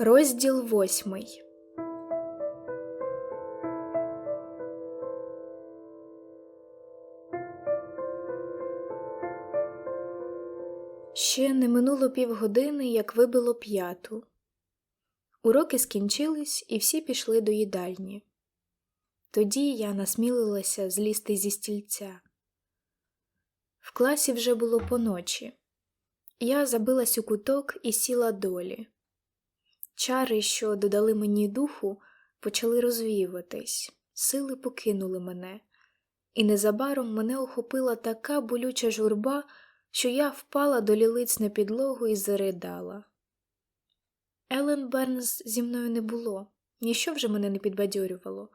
Розділ восьмий. Ще не минуло півгодини, як вибило п'яту. Уроки скінчились, і всі пішли до їдальні. Тоді я насмілилася злізти зі стільця. В класі вже було поночі. Я забилась у куток і сіла долі. Чари, що додали мені духу, почали розвіюватись, сили покинули мене, і незабаром мене охопила така болюча журба, що я впала до лілиць на підлогу і заридала. Елен Бернс зі мною не було, ніщо вже мене не підбадьорювало.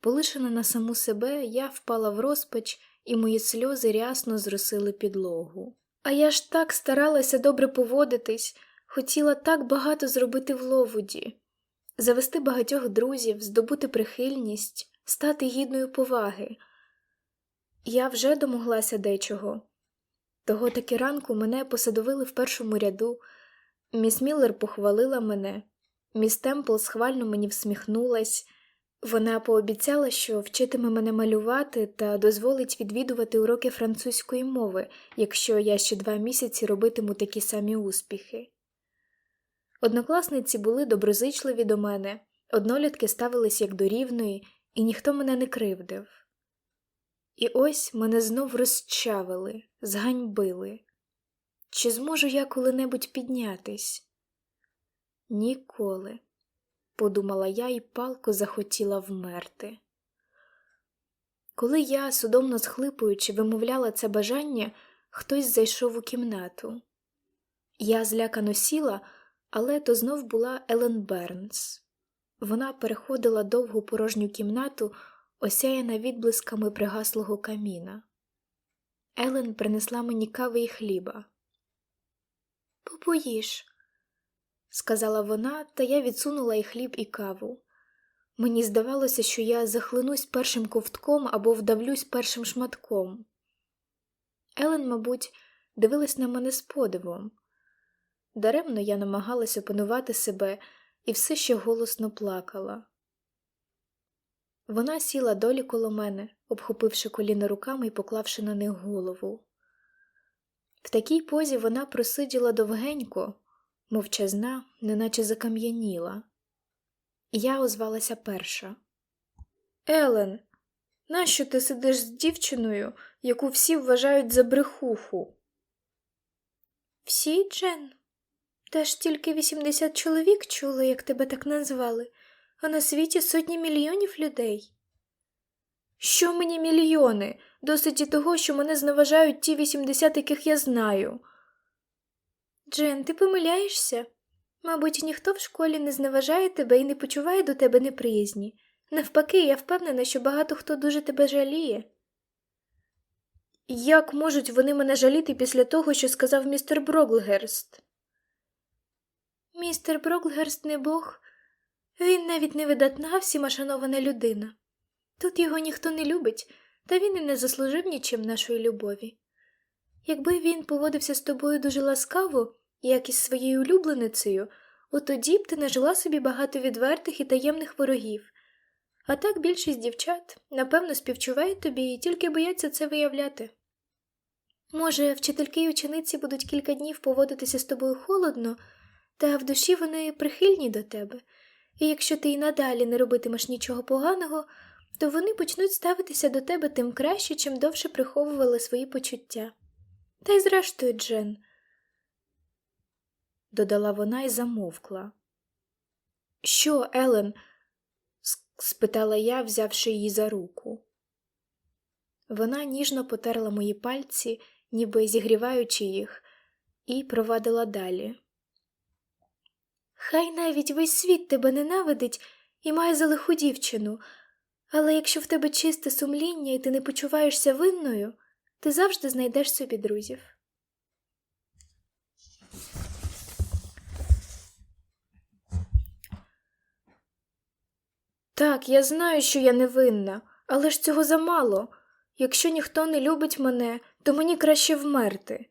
Полишена на саму себе, я впала в розпач, і мої сльози рясно зросили підлогу. А я ж так старалася добре поводитись, хотіла так багато зробити в Ловуді, завести багатьох друзів, здобути прихильність, стати гідною поваги. Я вже домоглася дечого. Того таки ранку мене посадовили в першому ряду, міс Міллер похвалила мене, міс Темпл схвально мені всміхнулась. Вона пообіцяла, що вчитиме мене малювати та дозволить відвідувати уроки французької мови, якщо я ще два місяці робитиму такі самі успіхи. Однокласниці були доброзичливі до мене, однолітки ставились як до рівної, і ніхто мене не кривдив. І ось мене знов розчавили, зганьбили. Чи зможу я коли-небудь піднятись? Ніколи подумала я і палко захотіла вмерти. Коли я, судомно схлипуючи, вимовляла це бажання, хтось зайшов у кімнату. Я злякано сіла, але то знов була Елен Бернс. Вона переходила довгу порожню кімнату, осяяна відблисками пригаслого каміна. Елен принесла мені кави і хліба. Попоїж, сказала вона, та я відсунула і хліб, і каву. Мені здавалося, що я захлинусь першим ковтком або вдавлюсь першим шматком. Елен, мабуть, дивилась на мене з подивом. Даремно я намагалась опанувати себе і все ще голосно плакала. Вона сіла долі коло мене, обхопивши коліна руками і поклавши на них голову. В такій позі вона просиділа довгенько, мовчазна, неначе закам'яніла. Я озвалася перша. Елен, нащо ти сидиш з дівчиною, яку всі вважають за брехуху? Всі, Джен? Та ж тільки 80 чоловік чули, як тебе так назвали, а на світі сотні мільйонів людей. Що мені мільйони? Досить і того, що мене зневажають ті 80, яких я знаю. Джен, ти помиляєшся? Мабуть, ніхто в школі не зневажає тебе і не почуває до тебе неприязні. Навпаки, я впевнена, що багато хто дуже тебе жаліє. Як можуть вони мене жаліти після того, що сказав містер Броглгерст? Містер Броглгерст не Бог, він навіть не видатна, всіма шанована людина. Тут його ніхто не любить, та він і не заслужив нічим нашої любові. Якби він поводився з тобою дуже ласкаво, як із своєю улюбленицею, от тоді б ти нажила собі багато відвертих і таємних ворогів. А так більшість дівчат, напевно, співчувають тобі і тільки бояться це виявляти. Може, вчительки й учениці будуть кілька днів поводитися з тобою холодно, та в душі вони прихильні до тебе, і якщо ти й надалі не робитимеш нічого поганого, то вони почнуть ставитися до тебе тим краще, чим довше приховували свої почуття. Та й зрештою, Джен, додала вона і замовкла. Що, Елен? спитала я, взявши її за руку. Вона ніжно потерла мої пальці, ніби зігріваючи їх, і провадила далі. Хай навіть весь світ тебе ненавидить і має за лиху дівчину, але якщо в тебе чисте сумління і ти не почуваєшся винною, ти завжди знайдеш собі друзів. Так, я знаю, що я невинна, але ж цього замало. Якщо ніхто не любить мене, то мені краще вмерти.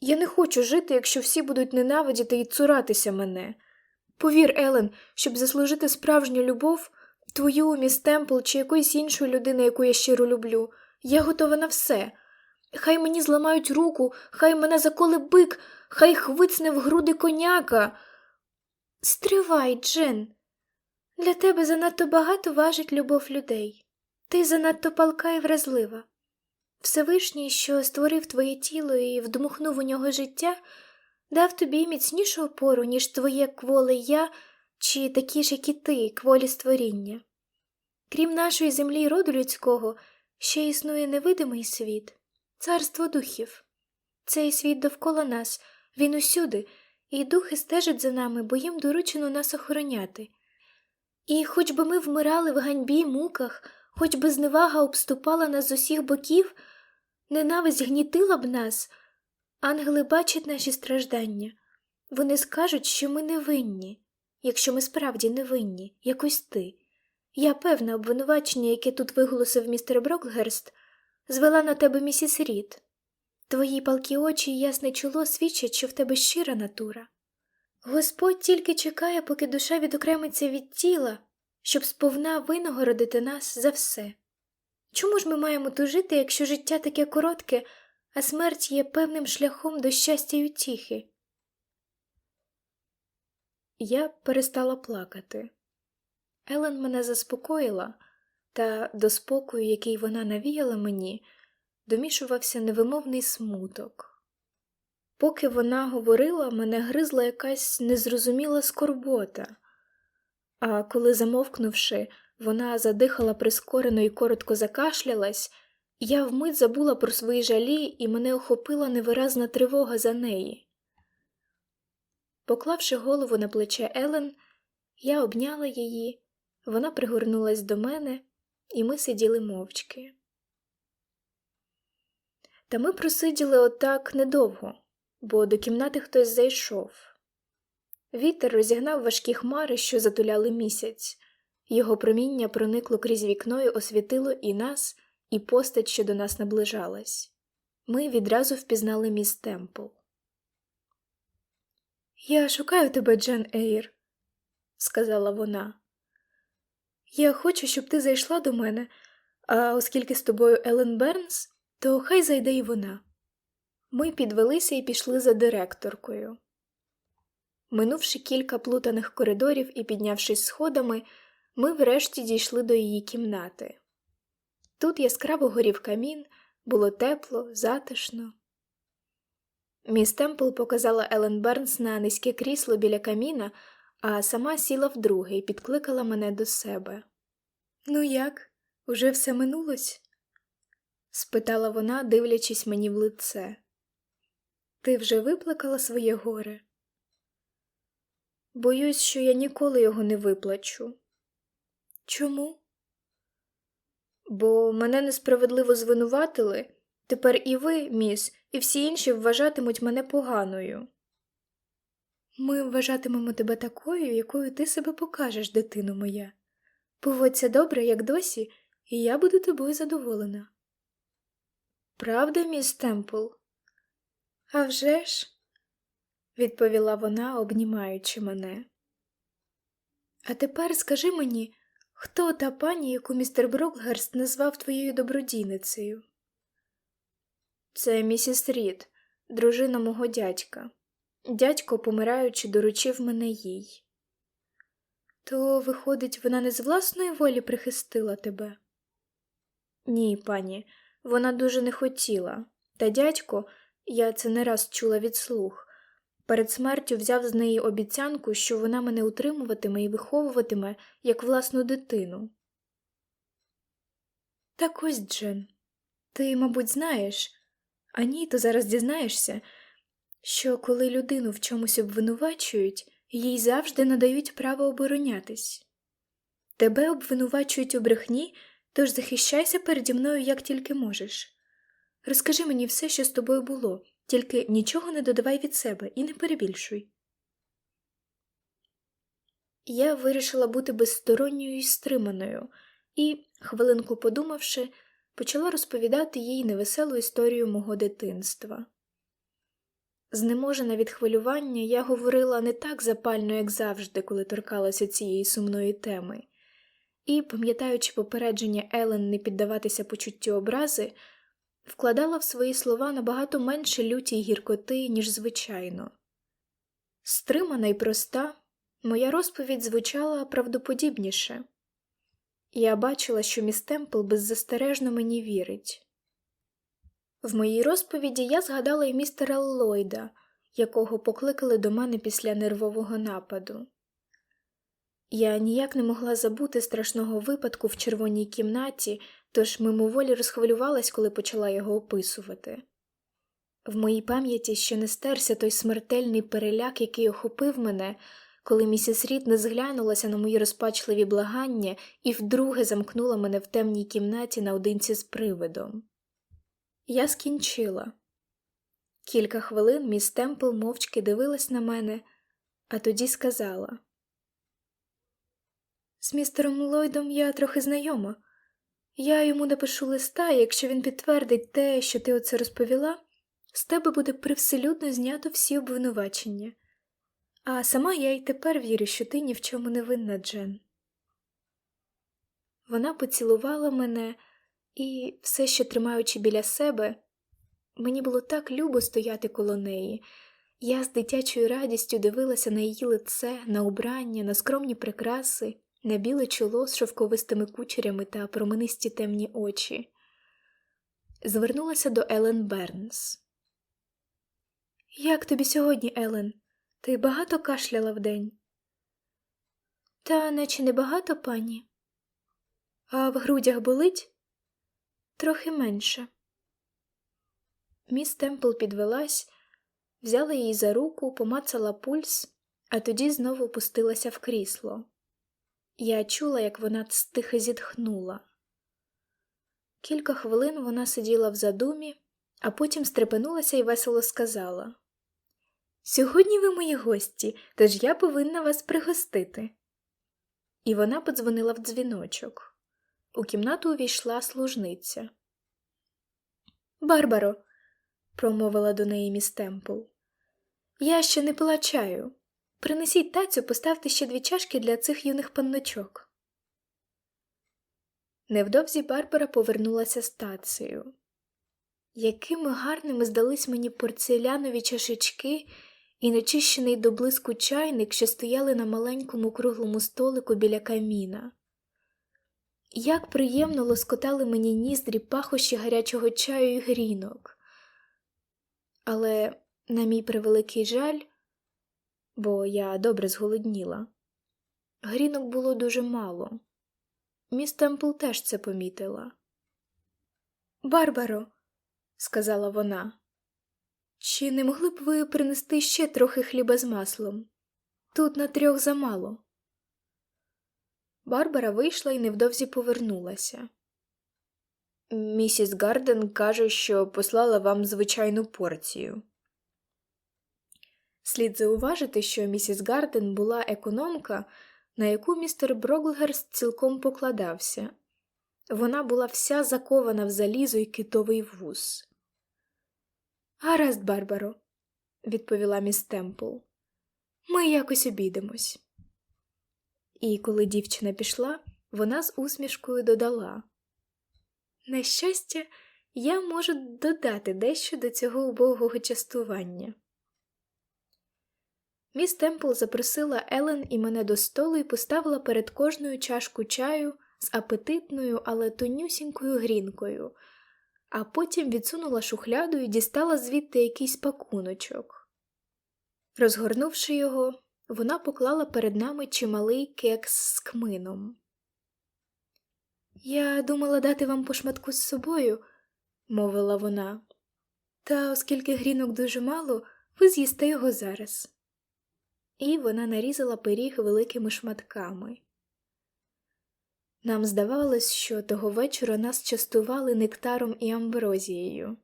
Я не хочу жити, якщо всі будуть ненавидіти і цуратися мене. Повір, Елен, щоб заслужити справжню любов, твою, міс Темпл чи якоїсь іншої людини, яку я щиро люблю, я готова на все. Хай мені зламають руку, хай мене заколе бик, хай хвицне в груди коняка. Стривай, Джен. Для тебе занадто багато важить любов людей. Ти занадто палка і вразлива. Всевишній, що створив твоє тіло і вдмухнув у нього життя, дав тобі міцнішу опору, ніж твоє кволе я чи такі ж, як і ти, кволі створіння. Крім нашої землі й роду людського, ще існує невидимий світ, царство духів. Цей світ довкола нас, він усюди, і духи стежать за нами, бо їм доручено нас охороняти. І хоч би ми вмирали в ганьбі й муках, хоч би зневага обступала нас з усіх боків, ненависть гнітила б нас, ангели бачать наші страждання. Вони скажуть, що ми невинні, якщо ми справді невинні, якось ти. Я певна, обвинувачення, яке тут виголосив містер Броклгерст, звела на тебе місіс Рід. Твої палкі очі і ясне чоло свідчать, що в тебе щира натура. Господь тільки чекає, поки душа відокремиться від тіла, щоб сповна винагородити нас за все. Чому ж ми маємо тужити, якщо життя таке коротке, а смерть є певним шляхом до щастя й утіхи? Я перестала плакати. Елен мене заспокоїла, та до спокою, який вона навіяла мені, домішувався невимовний смуток. Поки вона говорила, мене гризла якась незрозуміла скорбота, а коли, замовкнувши, вона задихала прискорено і коротко закашлялась, я вмить забула про свої жалі, і мене охопила невиразна тривога за неї. Поклавши голову на плече Елен, я обняла її, вона пригорнулась до мене, і ми сиділи мовчки. Та ми просиділи отак недовго, бо до кімнати хтось зайшов. Вітер розігнав важкі хмари, що затуляли місяць, його проміння проникло крізь вікно і освітило і нас, і постать, що до нас наближалась. Ми відразу впізнали міс Темпл. Я шукаю тебе, Джен Ейр, сказала вона. Я хочу, щоб ти зайшла до мене, а оскільки з тобою Елен Бернс, то хай зайде і вона. Ми підвелися і пішли за директоркою. Минувши кілька плутаних коридорів і піднявшись сходами, ми врешті дійшли до її кімнати. Тут яскраво горів камін, було тепло, затишно. Міс Темпл показала Елен Бернс на низьке крісло біля каміна, а сама сіла вдруге і підкликала мене до себе. Ну як, уже все минулось? спитала вона, дивлячись мені в лице. Ти вже виплакала своє горе? Боюсь, що я ніколи його не виплачу. Чому? Бо мене несправедливо звинуватили. Тепер і ви, міс, і всі інші вважатимуть мене поганою. Ми вважатимемо тебе такою, якою ти себе покажеш, дитино моя. Поводься добре, як досі, і я буду тобою задоволена. Правда, міс Темпл? «А вже ж», – відповіла вона, обнімаючи мене. А тепер скажи мені, хто та пані, яку містер Брокгерст назвав твоєю добродійницею? Це місіс Рід, дружина мого дядька. Дядько, помираючи, доручив мене їй. То, виходить, вона не з власної волі прихистила тебе? Ні, пані, вона дуже не хотіла, та дядько, я це не раз чула від слух, перед смертю взяв з неї обіцянку, що вона мене утримуватиме і виховуватиме як власну дитину. Так ось, Джен, ти, мабуть, знаєш, а ні, то зараз дізнаєшся, що коли людину в чомусь обвинувачують, їй завжди надають право оборонятись. Тебе обвинувачують у брехні, тож захищайся переді мною як тільки можеш. Розкажи мені все, що з тобою було, тільки нічого не додавай від себе і не перебільшуй. Я вирішила бути безсторонньою і стриманою і, хвилинку подумавши, почала розповідати їй невеселу історію мого дитинства. Знеможена від хвилювання, я говорила не так запально, як завжди, коли торкалася цієї сумної теми, і, пам'ятаючи попередження Елен не піддаватися почуттю образи, вкладала в свої слова набагато менше люті й гіркоти, ніж звичайно. Стримана й проста, моя розповідь звучала правдоподібніше. Я бачила, що міс Темпл беззастережно мені вірить. В моїй розповіді я згадала й містера Ллойда, якого покликали до мене після нервового нападу. Я ніяк не могла забути страшного випадку в червоній кімнаті, тож мимоволі розхвилювалась, коли почала його описувати. В моїй пам'яті ще не стерся той смертельний переляк, який охопив мене, коли місіс Рід не зглянулася на мої розпачливі благання і вдруге замкнула мене в темній кімнаті наодинці з привидом. Я скінчила. Кілька хвилин міс Темпл мовчки дивилась на мене, а тоді сказала: З містером Ллойдом я трохи знайома. Я йому напишу листа, і якщо він підтвердить те, що ти оце розповіла, з тебе буде привселюдно знято всі обвинувачення. А сама я й тепер вірю, що ти ні в чому не винна, Джен. Вона поцілувала мене і, все ще тримаючи біля себе, мені було так любо стояти коло неї. Я з дитячою радістю дивилася на її лице, на убрання, на скромні прикраси, на біле чоло з шовковистими кучерями та променисті темні очі. Звернулася до Елен Бернс. Як тобі сьогодні, Елен? Ти багато кашляла вдень? Та наче не багато, пані. А в грудях болить? Трохи менше. Міс Темпл підвелась, взяла її за руку, помацала пульс, а тоді знову опустилася в крісло. Я чула, як вона стихо зітхнула. Кілька хвилин вона сиділа в задумі, а потім стрепенулася і весело сказала Сьогодні ви мої гості, тож я повинна вас пригостити. І вона подзвонила в дзвіночок. У кімнату увійшла служниця. Барбаро, промовила до неї міс Темпл, я ще не пила чаю. Принесіть тацю, поставте ще дві чашки для цих юних панночок. Невдовзі Барбара повернулася з тацею. Якими гарними здались мені порцелянові чашечки і нечищений до блиску чайник, що стояли на маленькому круглому столику біля каміна. Як приємно лоскотали мені ніздрі пахощі гарячого чаю і грінок. Але, на мій превеликий жаль, бо я добре зголодніла, грінок було дуже мало. Міс Темпл теж це помітила. Барбаро, сказала вона, чи не могли б ви принести ще трохи хліба з маслом? Тут на трьох замало. Барбара вийшла і невдовзі повернулася. Місіс Гарден каже, що послала вам звичайну порцію. Слід зауважити, що місіс Гарден була економка, на яку містер Броглгерст цілком покладався. Вона була вся закована в залізо й китовий вуз. Гаразд, Барбаро, відповіла міс Темпл. Ми якось обійдемось. І коли дівчина пішла, вона з усмішкою додала На щастя, я можу додати дещо до цього убогого частування. Міс Темпл запросила Елен і мене до столу і поставила перед кожною чашку чаю з апетитною, але тонюсінькою грінкою, а потім відсунула шухляду і дістала звідти якийсь пакуночок. Розгорнувши його, вона поклала перед нами чималий кекс з кмином. Я думала дати вам по шматку з собою, мовила вона, та оскільки грінок дуже мало, ви з'їсте його зараз. І вона нарізала пиріг великими шматками. Нам здавалось, що того вечора нас частували нектаром і амброзією.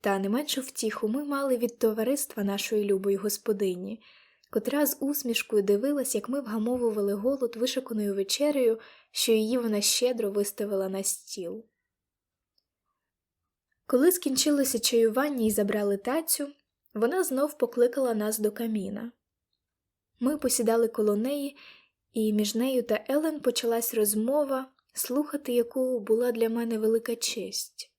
Та не меншу втіху ми мали від товариства нашої любої господині, котра з усмішкою дивилась, як ми вгамовували голод вишиканою вечерею, що її вона щедро виставила на стіл. Коли скінчилося чаювання і забрали тацю, вона знов покликала нас до каміна. Ми посідали коло неї, і між нею та Елен почалась розмова, слухати яку була для мене велика честь.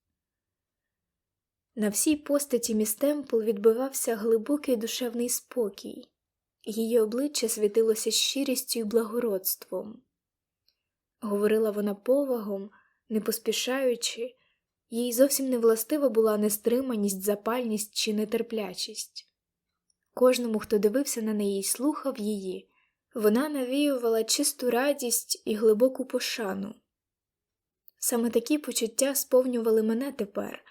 На всій постаті міс Темпл відбивався глибокий душевний спокій, її обличчя світилося щирістю і благородством. Говорила вона повагом, не поспішаючи, їй зовсім не властива була нестриманість, запальність чи нетерплячість. Кожному, хто дивився на неї і слухав її, вона навіювала чисту радість і глибоку пошану. Саме такі почуття сповнювали мене тепер.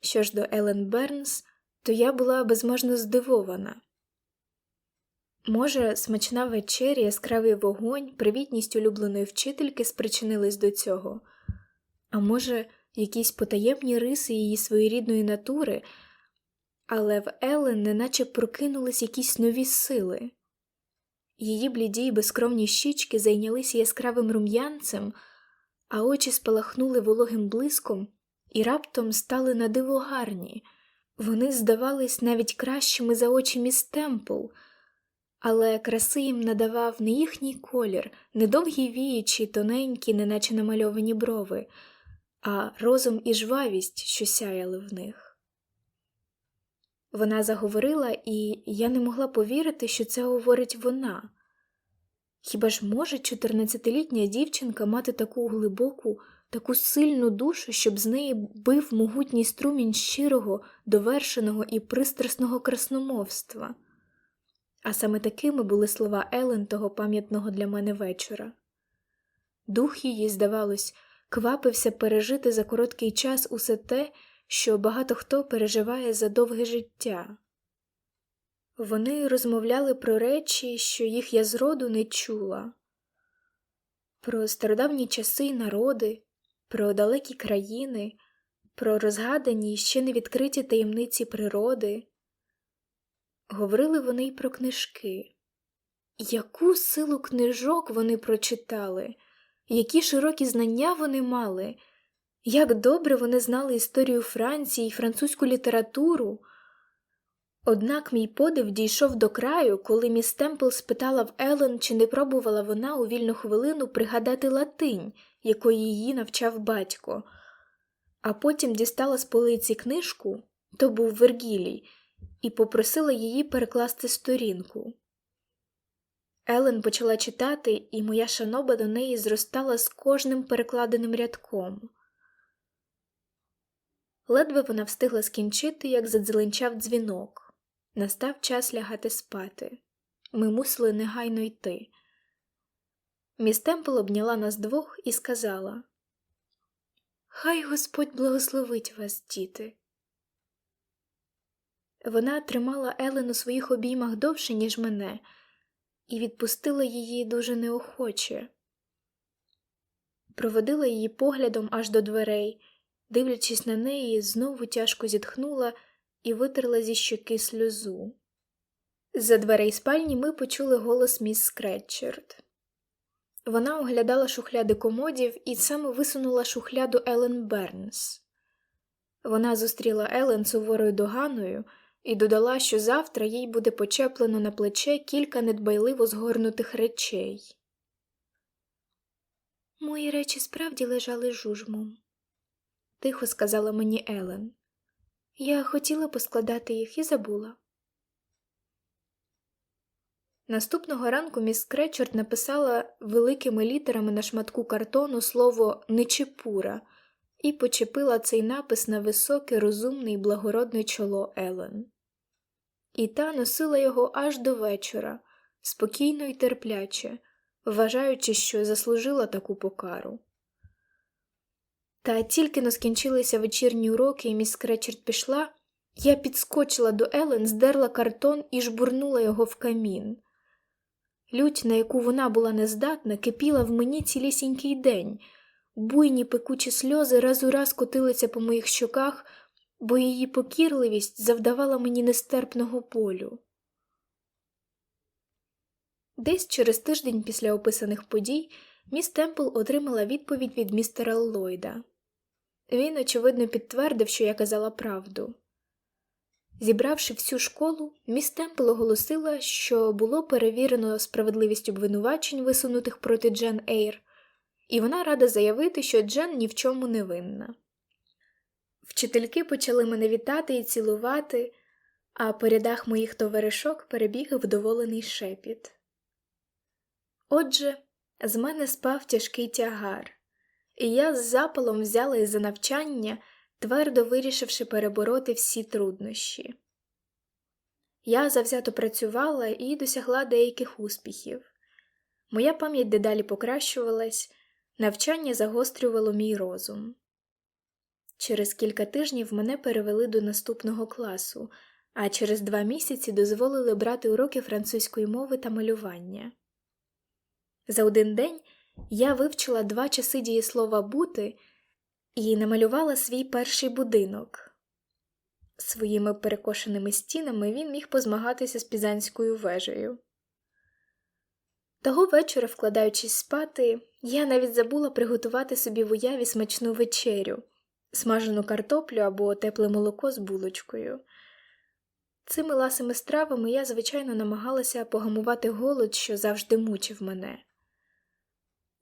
Що ж до Елен Бернс, то я була безможно здивована. Може, смачна вечеря, яскравий вогонь, привітність улюбленої вчительки спричинились до цього, а може, якісь потаємні риси її своєрідної натури, але в Елен неначе прокинулись якісь нові сили. Її бліді й безкровні щічки зайнялися яскравим рум'янцем, а очі спалахнули вологим блиском і раптом стали на диво гарні. Вони здавались навіть кращими за очі міс Темпл, але краси їм надавав не їхній колір, не довгі вії тоненькі, неначе намальовані брови, а розум і жвавість, що сяяли в них. Вона заговорила, і я не могла повірити, що це говорить вона. Хіба ж може 14-літня дівчинка мати таку глибоку, таку сильну душу, щоб з неї бив могутній струмінь щирого, довершеного і пристрасного красномовства? А саме такими були слова Елен того пам'ятного для мене вечора. Дух її, здавалось, квапився пережити за короткий час усе те, що багато хто переживає за довге життя. Вони розмовляли про речі, що їх я зроду не чула, про стародавні часи й народи, про далекі країни, про розгадані ще не відкриті таємниці природи. Говорили вони й про книжки. Яку силу книжок вони прочитали, які широкі знання вони мали, як добре вони знали історію Франції і французьку літературу. Однак мій подив дійшов до краю, коли міс Темпл спитала в Елен, чи не пробувала вона у вільну хвилину пригадати латинь, якої її навчав батько, а потім дістала з полиці книжку то був Вергілій, і попросила її перекласти сторінку. Елен почала читати, і моя шаноба до неї зростала з кожним перекладеним рядком. Ледве вона встигла скінчити, як задзеленчав дзвінок. Настав час лягати спати. Ми мусили негайно йти. Міс Темпл обняла нас двох і сказала Хай Господь благословить вас, діти. Вона тримала Елен у своїх обіймах довше, ніж мене, і відпустила її дуже неохоче. Проводила її поглядом аж до дверей, дивлячись на неї, знову тяжко зітхнула і витерла зі щоки сльозу. За дверей спальні ми почули голос міс Скретчерд. Вона оглядала шухляди комодів і саме висунула шухляду Елен Бернс. Вона зустріла Елен суворою доганою і додала, що завтра їй буде почеплено на плече кілька недбайливо згорнутих речей. Мої речі справді лежали жужмом, тихо сказала мені Елен. Я хотіла поскладати їх і забула. Наступного ранку міс Кречерт написала великими літерами на шматку картону слово Нечепура і почепила цей напис на високе, розумне і благородне чоло Елен. І та носила його аж до вечора, спокійно і терпляче, вважаючи, що заслужила таку покару. Та тільки но скінчилися вечірні уроки, і міс Кречерт пішла, я підскочила до Елен, здерла картон і жбурнула його в камін. Лють, на яку вона була нездатна, кипіла в мені цілісінький день, буйні пекучі сльози раз у раз котилися по моїх щоках, бо її покірливість завдавала мені нестерпного болю. Десь через тиждень після описаних подій міс Темпл отримала відповідь від містера Ллойда. Він, очевидно, підтвердив, що я казала правду. Зібравши всю школу, міс Темпл оголосила, що було перевірено справедливість обвинувачень, висунутих проти Джен Ейр, і вона рада заявити, що Джен ні в чому не винна. Вчительки почали мене вітати і цілувати, а по рядах моїх товаришок перебіг вдоволений шепіт. Отже, з мене спав тяжкий тягар, і я з запалом взялась за навчання, твердо вирішивши перебороти всі труднощі. Я завзято працювала і досягла деяких успіхів. Моя пам'ять дедалі покращувалась, навчання загострювало мій розум. Через кілька тижнів мене перевели до наступного класу, а через два місяці дозволили брати уроки французької мови та малювання. За один день я вивчила два часи дієслова бути і намалювала свій перший будинок. Своїми перекошеними стінами він міг позмагатися з пізанською вежею. Того вечора, вкладаючись спати, я навіть забула приготувати собі в уяві смачну вечерю, смажену картоплю або тепле молоко з булочкою. Цими ласими стравами я, звичайно, намагалася погамувати голод, що завжди мучив мене.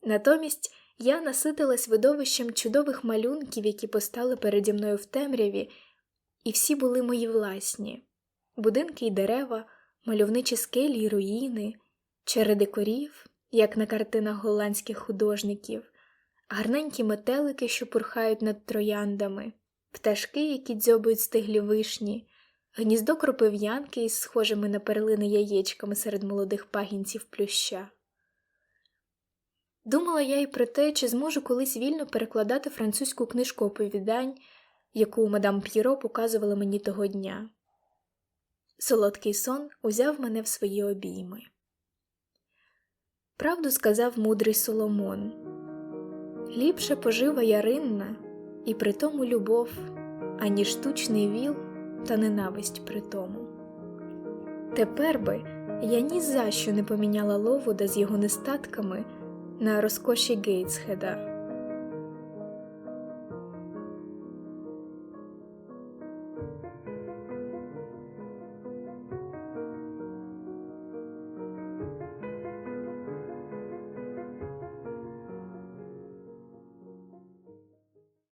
Натомість я наситилась видовищем чудових малюнків, які постали переді мною в темряві, і всі були мої власні будинки й дерева, мальовничі скелі й руїни, череди корів, як на картинах голландських художників, гарненькі метелики, що пурхають над трояндами, пташки, які дзьобують стиглі вишні, гніздо кропив'янки із схожими на перлини яєчками серед молодих пагінців плюща. Думала я й про те, чи зможу колись вільно перекладати французьку книжку оповідань, яку мадам П'єро показувала мені того дня. Солодкий сон узяв мене в свої обійми. Правду сказав мудрий Соломон ліпше пожива яринна, і при тому любов, ані штучний віл та ненависть при тому. Тепер би я ні за що не поміняла Ловуда з його нестатками на розкоші Гейтсхеда.